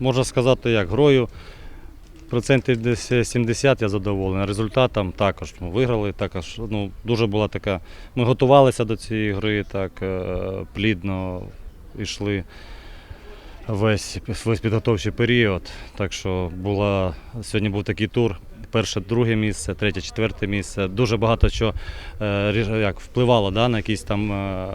можна сказати, як грою. Процентів десь 70 я задоволений. Результатом також ну, виграли. Також ну, дуже була така. Ми готувалися до цієї гри, так е, плідно йшли весь, весь підготовчий період. Так що була, сьогодні був такий тур. Перше, друге місце, третє, четверте місце. Дуже багато що е, як, впливало да, на якусь там е,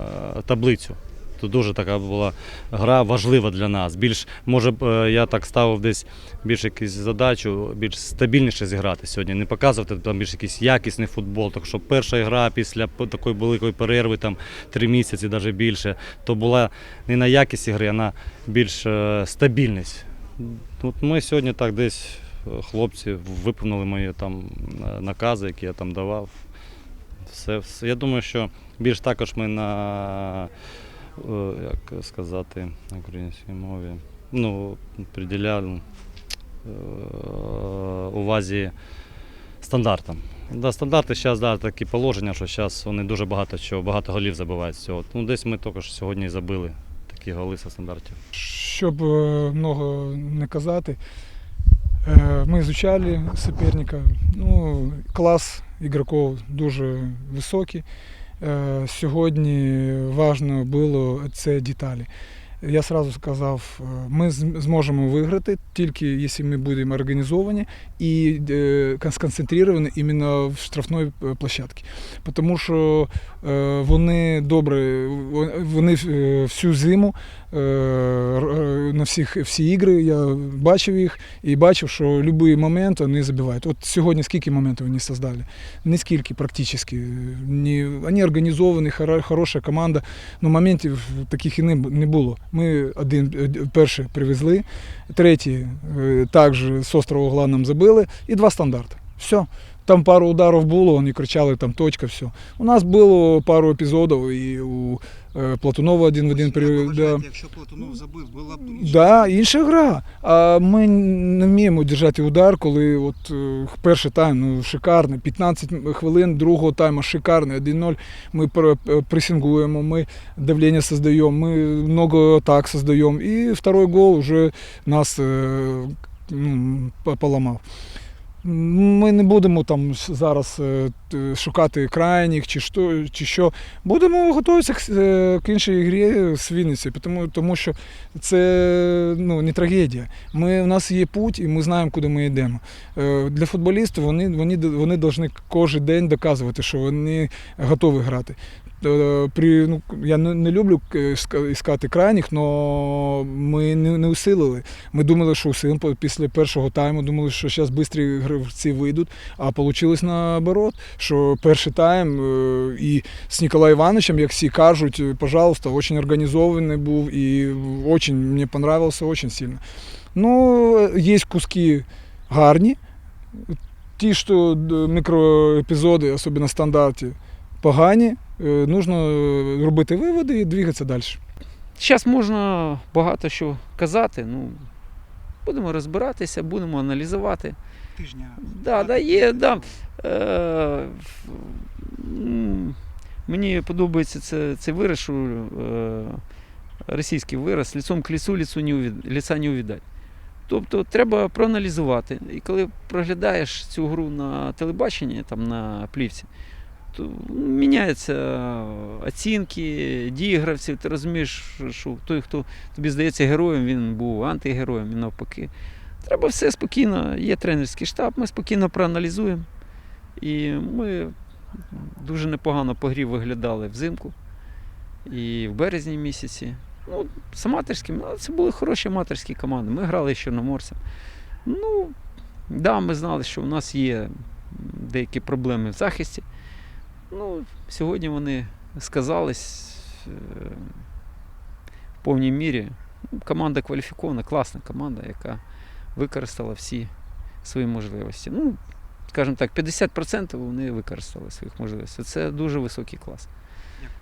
таблицю. То дуже така була гра важлива для нас. Більш, може е, я так ставив десь більш якусь задачу, більш стабільніше зіграти сьогодні. Не показувати там більш якийсь якісний футбол. Так що перша гра після такої великої перерви, там три місяці, навіть більше, то була не на якість гри, а на більш е, стабільність. От ми сьогодні так десь е, хлопці виповнили мої там накази, які я там давав. Все, все. Я думаю, що більш також ми на як сказати на українській мові, ну, приділяли е, увазі стандартам. Да, стандарти зараз да, такі положення, що зараз вони дуже багато чого, багато голів забивають з цього. Ну, десь ми також сьогодні і забили такі голи зі стандартів. Щоб е, много не казати, е, ми изучали соперника. Ну, клас ігроків дуже високий. Е, Сьогодні важливо було це деталі. Я сразу сказав, е, ми зможемо виграти тільки якщо ми будемо організовані і е, сконцентровані іменно в штрафної е, площадці. Тому що вони добре, вони всю зиму на всіх всі ігри я бачив їх і бачив, що будь-який момент вони забивають. От сьогодні скільки моментів вони создали? Не скільки практично. Вони організовані, хоро- хороша команда, але моментів таких і не було. Ми один е, перший привезли, третій е, також з острого угла нам забили і два стандарти. Все. Там пару ударів було, вони кричали, там точка, все. У нас було пару епізодів, і у е, Платунова один в один Як при. Да. Якщо Платунов забив, була б інша Да, інша гра. А ми не вміємо держати удар, коли от е, перший тайм ну, шикарний, 15 хвилин другого тайму шикарний, 1-0. Ми пр- пресингуємо, ми давлення создаємо, ми много атак создаємо. І второй гол вже нас е, ну, поламав. Ми не будемо там зараз е, шукати крайніх чи що, чи що. Будемо готуватися е, к іншій грі з Вінниці, тому, тому що це ну, не трагедія. Ми, у нас є путь і ми знаємо, куди ми йдемо. Е, Для футболістів вони, вони, вони повинні кожен день доказувати, що вони готові грати. Е, При, ну, я не, люблю е, іскати крайніх, але ми не, не усилили. Ми думали, що усилимо після першого тайму, думали, що зараз швидкі гравці вийдуть, а вийшло наоборот, що перший тайм е, і з Ніколаєм Івановичем, як всі кажуть, пожалуйста, дуже організований був і дуже мені понравився дуже сильно. Ну, є куски гарні, ті, що мікроепізоди, особливо в стандарті, погані. Е, Нужно робити виводи і двигатися далі. Зараз можна багато що казати. Ну, будемо розбиратися, будемо аналізувати. тижня. Да, да, є, да. Е, мені подобається це, цей вираз, що е, російський вираз лицом к лісу, лісу не увід, ліса не увідать. Тобто треба проаналізувати. І коли проглядаєш цю гру на телебаченні, там на плівці, міняються оцінки, дії гравців. Ти розумієш, що той, хто тобі здається героєм, він був антигероєм і навпаки. Треба все спокійно. Є тренерський штаб, ми спокійно проаналізуємо. І ми дуже непогано по грі виглядали взимку і в березні місяці. Ну, з аматорським, ну, це були хороші аматорські команди. Ми грали з чорноморцем. Ну, да, ми знали, що у нас є деякі проблеми в захисті. Ну, сьогодні вони сказались е, в повній мірі. Ну, Команда кваліфікована, класна команда, яка використала всі свої можливості. Ну, скажімо так, 50% вони використали своїх можливостей. Це дуже високий клас.